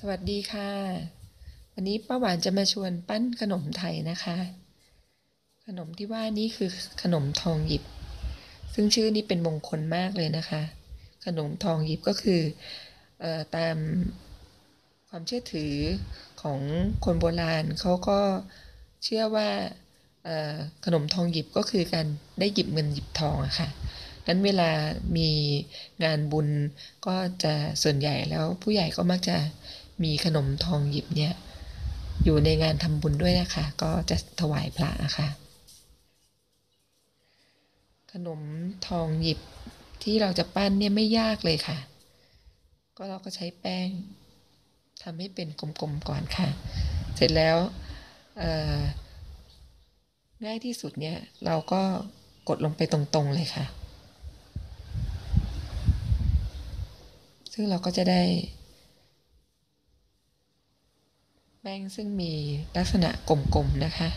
สวัสดีค่ะ วันนี้ป้าหวานจะมาชวนปั้นขนมไทยนะคะ ขนมที่ว่านี้คือขนมทองหยิบ ซึ่งชื่อนี้เป็นมงคลมากเลยนะคะ ขนมทองหยิบก็คืออตามความเชื่อถือของคนโบราณเขาก็เชื่อว่าขนมทองหยิบก็คือการได้หยิบเงินหยิบทองอะค่ะนั้นเวลามีงานบุญก็จะส่วนใหญ่แล้วผู้ใหญ่ก็มักจะ มีขนมทองหยิบเนี่ย อยู่ในงานทำบุญด้วยนะคะ ก็จะถวายพระนะคะขนมทองหยิบที่เราจะปั้นเนี่ยไม่ยากเลยค่ะ ก็เราก็ใช้แป้งทำให้เป็นกลมๆก่อนค่ะ เสร็จแล้วง่ายที่สุดเนี่ยเราก็กดลงไปตรงๆเลยค่ะ ซึ่งเราก็จะได้ แป้งซึ่งมีลักษณะกลมๆนะคะ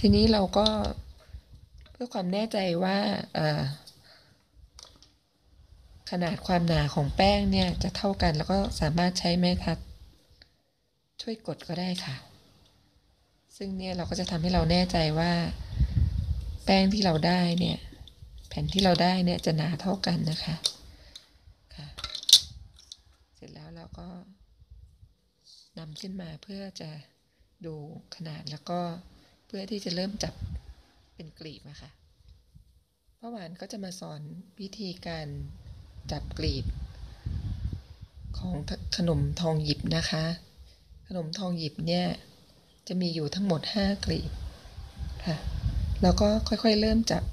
ทีนี้เราก็เพื่อความแน่ใจว่าขนาดความหนาของแป้งเนี่ยจะเท่ากันแล้วก็สามารถใช้ไม้ทัดช่วยกดก็ได้ค่ะ ซึ่งเนี่ยเราก็จะทำให้เราแน่ใจว่า แป้งที่เราได้เนี่ย แผ่นที่เราได้เนี่ยจะหนาเท่ากันนะคะค่ะเสร็จแล้วเราก็นำขึ้นมาเพื่อจะดูขนาดแล้วก็เพื่อที่จะเริ่มจับเป็นกลีบนะคะป้าหวานก็จะมาสอนวิธีการจับกลีบ ของขนมทองหยิบนะคะ ขนมทองหยิบเนี่ยจะมีอยู่ทั้งหมด 5 กลีบค่ะแล้วก็ค่อยๆเริ่มจับ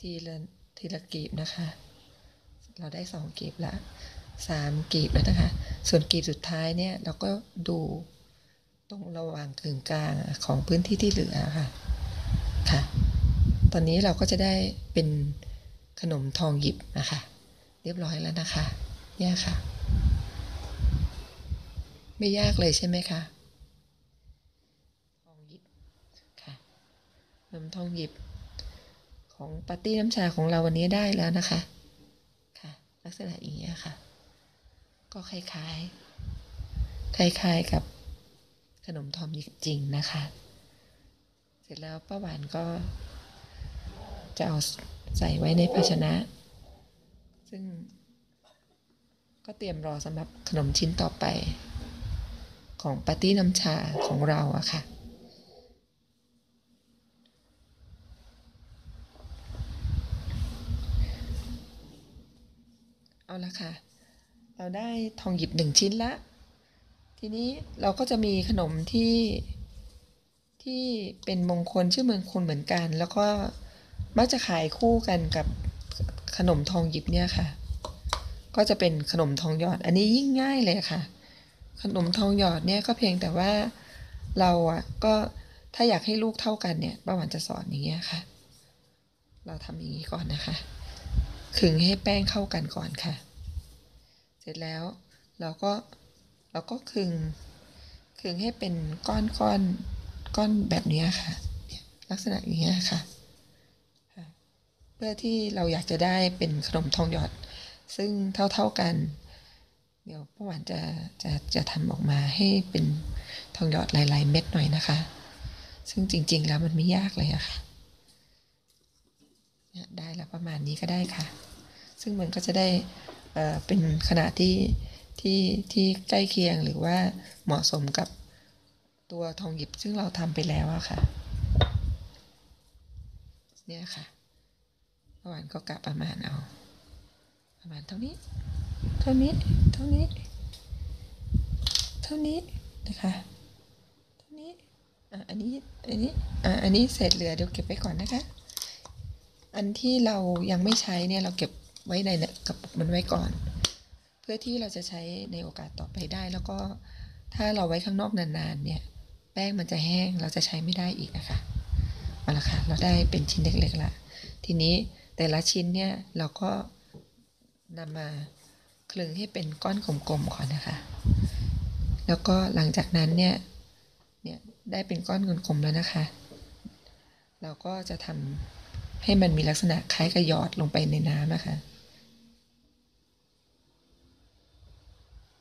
ทีละทีละกลีบนะคะ เราได้สองกลีบละสามกลีบแล้วนะคะ ส่วนกลีบสุดท้ายเนี่ยเราก็ดูตรงระหว่างกึ่งกลางของพื้นที่ที่เหลือค่ะค่ะ ตอนนี้เราก็จะได้เป็นขนมทองหยิบนะคะ เรียบร้อยแล้วนะคะเนี่ยค่ะ ไม่ยากเลยใช่ไหมคะทองหยิบค่ะขนมทองหยิบ ของปาร์ตี้น้ำชาของเราวันนี้ได้แล้วนะคะค่ะ ลักษณะอย่างนี้ค่ะ ก็คล้ายๆคล้ายๆกับขนมทองหยิบจริงๆนะคะ เสร็จแล้วป้าหวานก็ จะเอาใส่ไว้ในภาชนะ ซึ่งก็เตรียมรอสำหรับขนมชิ้นต่อไป ของปาร์ตี้น้ำชาของเราอะค่ะ เอาละค่ะ เรา ได้ทองหยิบหนึ่งชิ้นละ ทีนี้เราก็จะมีขนมที่ที่เป็นมงคลชื่อเมืองคลเหมือนกัน แล้วก็มักจะขายคู่กันกับขนมทองหยิบเนี่ยค่ะ ก็จะเป็นขนมทองหยอด อันนี้ยิ่งง่ายเลยค่ะ ขนมทองหยอดเนี่ยก็เพียงแต่ว่าเราอะก็ถ้าอยากให้ลูกเท่ากันเนี่ยป้าหวานจะสอนอย่างเงี้ยค่ะ เราทำอย่างนี้ก่อนนะคะขึงให้แป้งเข้ากันก่อนค่ะ ร็จแล้ว เราก็เราก็ขึงขึงให้เป็นก้อนก้อนก้อนแบบนี้ค่ะ ลักษณะอย่างเงี้ยค่ะ เพื่อที่เราอยากจะได้เป็นขนมทองหยอด ซึ่งเท่าๆกัน เดี๋ยวป้าหวานจะจะจะทำออกมาให้เป็นทองหยอดหลาย ๆ เม็ดหน่อยนะคะ ซึ่งจริง ๆ แล้วมันไม่ยากเลยอะค่ะได้แล้วประมาณนี้ก็ได้ค่ะ ซึ่งมันก็จะได้ เป็นขนาดที่ที่ที่ใกล้เคียงหรือว่าเหมาะสมกับตัวทองหยิบซึ่งเราทำไปแล้วอะค่ะ เนี่ยค่ะเมื่อวานก็กะประมาณเอา ประมาณเท่านี้ เท่านี้ เท่านี้ เท่านี้นะคะเท่านี้อะอันนี้อันนี้อะอันนี้เศษเหลือเดี๋ยวเก็บไว้ก่อนนะคะ อันที่เรายังไม่ใช้เนี่ยเราเก็บ ไว้ในกระปุกมันไว้ก่อน เพื่อที่เราจะใช้ในโอกาสต่อไปได้ แล้วก็ถ้าเราไว้ข้างนอกนานๆเนี่ย แป้งมันจะแห้งเราจะใช้ไม่ได้อีกนะคะเอาละค่ะเราได้เป็นชิ้นเล็กๆละทีนี้แต่ละชิ้นเนี่ยเราก็นำมาคลึงให้เป็นก้อนกลมๆก่อนนะคะ แล้วก็หลังจากนั้นเนี่ย เนี่ยได้เป็นก้อนกลมๆแล้วนะคะ เราก็จะทำให้มันมีลักษณะคล้ายกับหยอดลงไปในน้ำนะคะ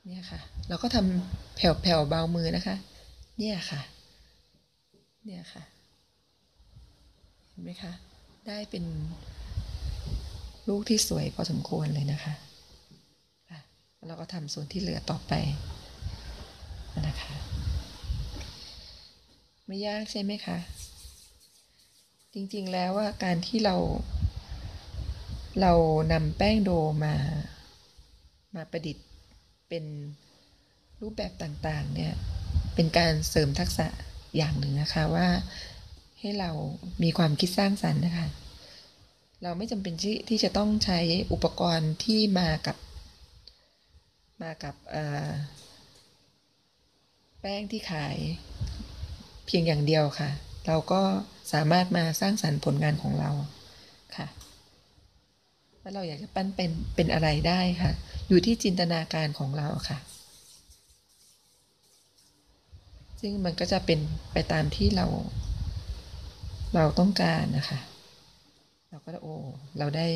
เนี่ยค่ะ เราก็ทำแผ่วๆเบามือนะคะ เนี่ยค่ะ เนี่ยค่ะ เห็นไหมคะ ได้เป็นลูกที่สวยพอสมควรเลยนะคะเราก็ทำส่วนที่เหลือต่อไปนะคะ ไม่ยากใช่ไหมคะ จริงๆแล้วว่าการที่เรา เรานำแป้งโดมา มาประดิษฐ์ เป็นรูปแบบต่างๆเนี่ยเป็นการเสริมทักษะอย่างหนึ่งนะคะว่าให้เรามีความคิดสร้างสรรค์นะคะ เราไม่จำเป็นที่ที่จะต้องใช้อุปกรณ์ที่มากับมากับแป้งที่ขายเพียงอย่างเดียวค่ะ เราก็สามารถมาสร้างสรรค์ผลงานของเรา ว่าเราอยากจะปั้นเป็นเป็นอะไรได้ค่ะ อยู่ที่จินตนาการของเราค่ะ ซึ่งมันก็จะเป็นไปตามที่เรา เราต้องการนะคะ เราก็โอ้เราได้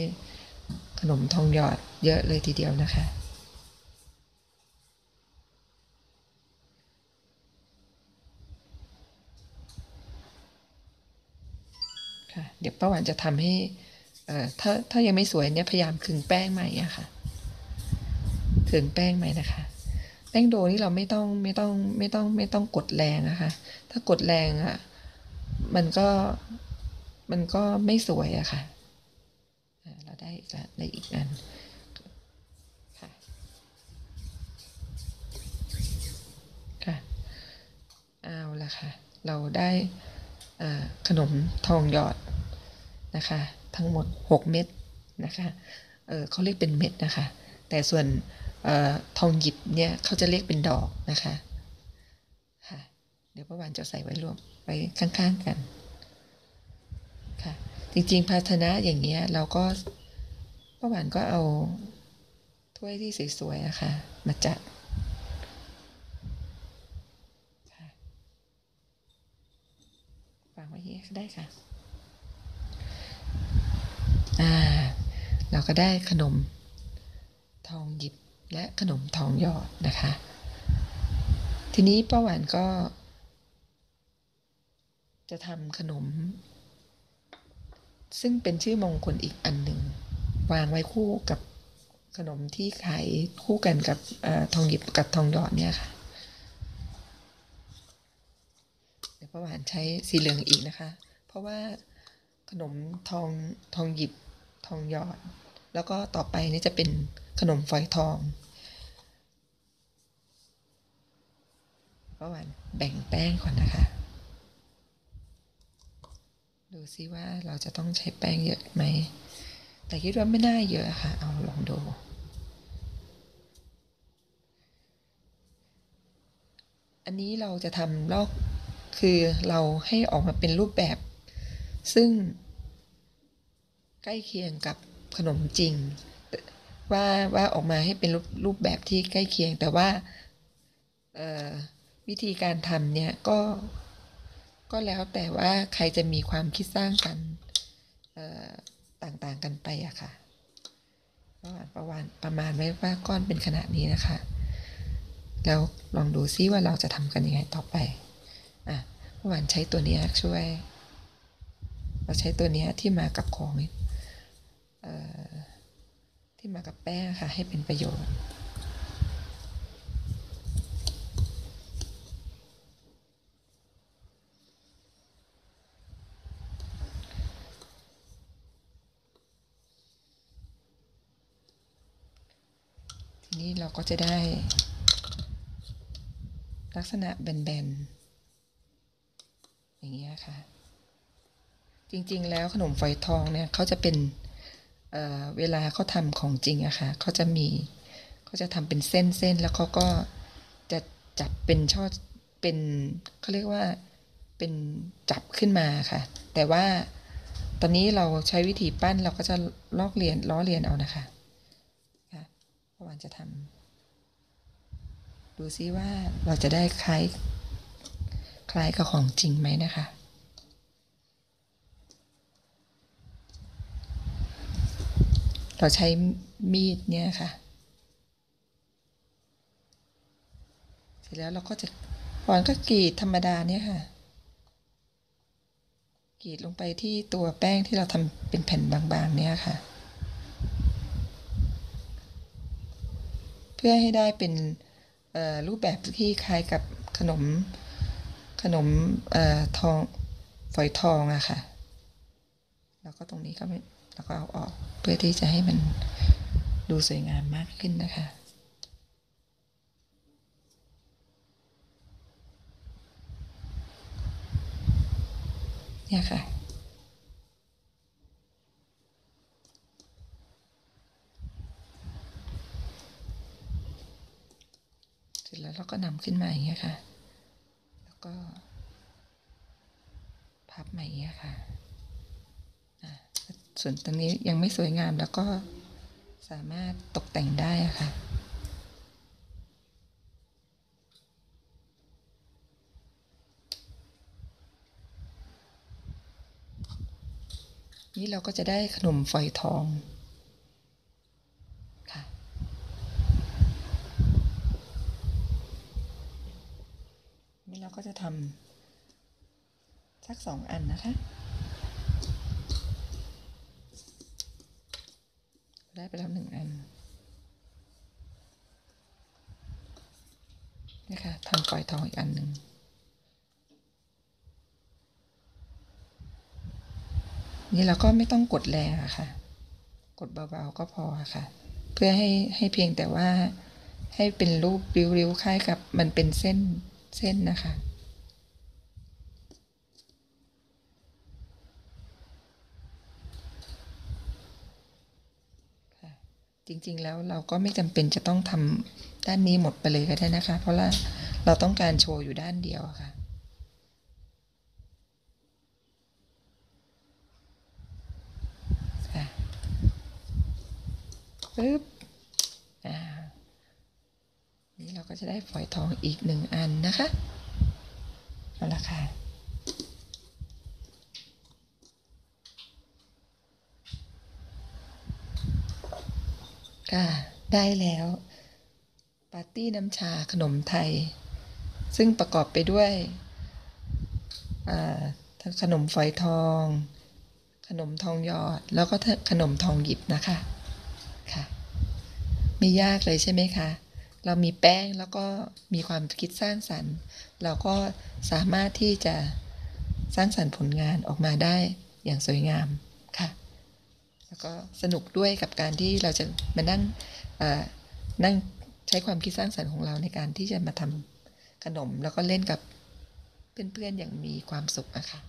ขนมทองหยอดเยอะเลยทีเดียวนะคะค่ะเดี๋ยวป้าหวานจะทำให้ ถ้าถ้ายังไม่สวยเนี่ยพยายามขึงแป้งใหม่อะค่ะขึงแป้งใหม่นะคะ แป้งโดนี่เราไม่ต้องไม่ต้องไม่ต้องไม่ต้องกดแรงนะคะ ถ้ากดแรงอะมันก็มันก็ไม่สวยอะค่ะเราได้อีกแล้วได้อีกอันค่ะค่ะเอาละค่ะ เราได้ขนมทองหยอด นะคะ ทั้งหมด 6 เม็ดนะคะเออเขาเรียกเป็นเม็ดนะคะ แต่ส่วนอทองหยิบเนี่ยเขาจะเรียกเป็นดอกนะคะค่ะเดี๋ยวประวันจะใส่ไว้รวมไว้ข้างๆกันค่ะจริงๆภาชนะอย่างเงี้ยเราก็ประวันก็เอาถ้วยที่สวยๆอะคะ่ะมาจัดวางไว้ที่ได้ค่ะ อ่าเราก็ได้ขนมทองหยิบและขนมทองหยอดนะคะ ทีนี้ป้าหวานก็ จะทำขนม ซึ่งเป็นชื่อมงคลอีกอันหนึ่ง วางไว้คู่กับขนมที่ขายคู่กันกับอทองหยิบกับทองหยอดเนี่ยค่ะป้าหวานใช้สีเหลืองอีกนะคะ เพราะว่าขนมทองทองหยิบ ทองหยอด แล้วก็ต่อไปนี่จะเป็นขนมฝอยทองป้าหวานแบ่งแป้งก่อนนะคะ ดูซิว่าเราจะต้องใช้แป้งเยอะไหม แต่คิดว่าไม่น่าเยอะค่ะ เอาลองดูอันนี้เราจะทำลอกคือเราให้ออกมาเป็นรูปแบบ ซึ่ง ใกล้เคียงกับขนมจริง ว่าว่าออกมาให้เป็นรูปรูปแบบที่ใกล้เคียง แต่ว่าวิธีการทำเนี่ยก็ก็แล้วแต่ว่าใครจะมีความคิดสร้างกันต่างๆกันไปอะค่ะประมาณประมาณไว้ว่าก้อนเป็นขนาดนี้นะคะ แล้วลองดูซิว่าเราจะทำกันยังไงต่อไปอะหวานใช้ตัวนี้ช่วย เราใช้ตัวนี้ที่มากับของ ที่มากับแป้งค่ะ ให้เป็นประโยชน์ทีนี้เราก็จะได้ ลักษณะแบนๆ อย่างเงี้ยค่ะ จริงๆ แล้วขนมฝอยทองเนี่ยเขาจะเป็น เเวลาเขาทำของจริงอะค่ะเขาจะมีเขาจะทำเป็นเส้นๆแล้วเขาก็จะจับเป็นช่อเป็นเขาเรียกว่าเป็นจับขึ้นมาค่ะ แต่ว่าตอนนี้เราใช้วิธีปั้นเราก็จะลอกเรียนล้อเรียนเอานะคะค่ะพวันจะทำดูซิว่าเราจะได้คล้ายคล้ายกับของจริงไหมนะคะ เราใช้มีดเนี่ยค่ะ เสร็จแล้วเราก็จะปอนก็กรีดธรรมดาเนี่ยค่ะ กรีดลงไปที่ตัวแป้งที่เราทำเป็นแผ่นบางๆเนี่ยค่ะ เพื่อให้ได้เป็นรูปแบบที่คล้ายกับขนมขนมอทองฝอยทองอะค่ะ แล้วก็ตรงนี้ก็ แล้วก็เอาออกเพื่อที่จะให้มันดูสวยงามมากขึ้นนะคะเนี่ยค่ะ เสร็จแล้วเราก็นำขึ้นมาอย่างเงี้ยค่ะ แล้วก็ พับใหม่อย่างเงี้ยค่ะ ส่วนตรงนี้ยังไม่สวยงามแล้วก็สามารถตกแต่งได้ค่ะนี่เราก็จะได้ขนมฝอยทองค่ะนี่เราก็จะทำสักสองอันนะคะ ได้ไปแล้วหนึ่งอัน นี่ค่ะทำฝอยทองอีกอันหนึ่งนี่เราก็ไม่ต้องกดแรงอะค่ะ กดเบาๆก็พอค่ะ เพื่อให้ให้เพียงแต่ว่าให้เป็นรูปริ้วๆคล้ายกับมันเป็นเส้นเส้นนะคะ จริงๆ แล้วเราก็ไม่จำเป็นจะต้องทำด้านนี้หมดไปเลยก็ได้นะคะ เพราะว่าเราต้องการโชว์อยู่ด้านเดียวค่ะ ปึ๊บ อ่า นี่เราก็จะได้ฝอยทองอีกหนึ่งอันนะคะเอาละค่ะ ค่ะ ได้แล้ว ปาร์ตี้น้ำชาขนมไทย ซึ่งประกอบไปด้วยขนมฝอยทอง ขนมทองหยอด แล้วก็ขนมทองหยิบนะคะค่ะไม่ยากเลยใช่ไหมคะ เรามีแป้งแล้วก็มีความคิดสร้างสรรค์ เราก็สามารถที่จะสร้างสรรค์ผลงานออกมาได้อย่างสวยงามค่ะ แล้วก็สนุกด้วยกับการที่เราจะมานั่งนั่งใช้ความคิดสร้างสรรค์ของเราในการที่จะมาทำขนม แล้วก็เล่นกับเพื่อนๆอย่างมีความสุขนะคะ